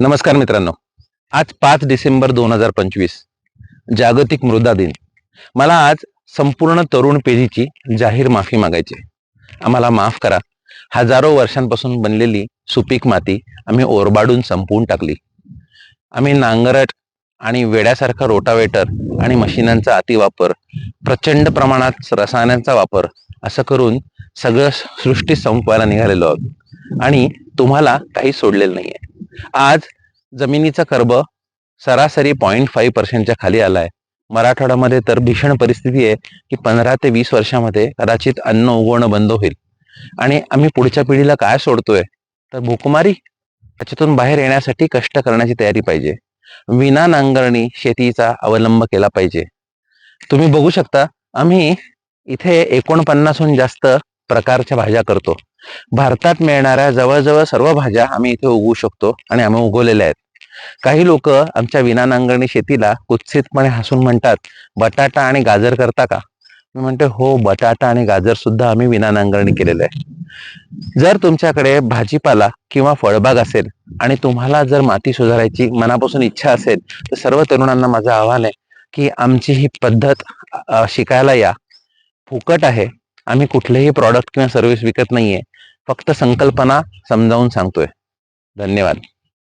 नमस्कार मित्रांनो. आज पाच डिसेंबर दोन हजार पंचवीस. जागतिक मृदा दिन. मला आज संपूर्ण तरुण पिढीची जाहीर माफी मागायची आम्हाला माफ करा. हजारो वर्षांपासून बनलेली सुपीक माती आम्ही ओरबाडून संपवून टाकली. आम्ही नांगरट आणि वेड्यासारखा रोटावेटर आणि मशिनांचा अतिवापर प्रचंड प्रमाणात रसायनांचा वापर असं करून सगळं सृष्टी संपवायला निघालेलो आहोत. आणि तुम्हाला काही सोडलेलं नाहीये. आज जमिनीचा कर्ब सरासरी पॉईंट फाईव्ह पर्सेंटच्या खाली आलाय. मराठवाड्यामध्ये तर भीषण परिस्थिती आहे की पंधरा ते वीस वर्षामध्ये कदाचित अन्न उगवणं बंद होईल. आणि आम्ही पुढच्या पिढीला काय सोडतोय? तर भूकमारी त्याच्यातून बाहेर येण्यासाठी कष्ट करण्याची तयारी पाहिजे. विना नांगरणी शेतीचा अवलंब केला पाहिजे. तुम्ही बघू शकता आम्ही इथे एकोणपन्नासहून जास्त प्रकारच्या भाज्या करतो. भारतात मिळणाऱ्या जवळजवळ सर्व भाज्या आम्ही इथे उगवू शकतो आणि आम्ही उगवलेल्या आहेत. काही लोक आमच्या विना नांगरणी शेतीला कुत्सितपणे हसून म्हणतात बटाटा आणि गाजर करता का? मी म्हणते हो बटाटा आणि गाजर सुद्धा आम्ही विना नांगरणी केलेलं आहे जर तुमच्याकडे भाजीपाला किंवा फळबाग असेल आणि तुम्हाला जर माती सुधारायची मनापासून इच्छा असेल तर सर्व तरुणांना माझं आव्हान आहे की आमची ही पद्धत शिकायला या. फुकट आहे आम्ही कुठलेही प्रॉडक्ट किंवा सर्व्हिस विकत नाहीये. फक्त संकल्पना समजावून सांगतोय. धन्यवाद.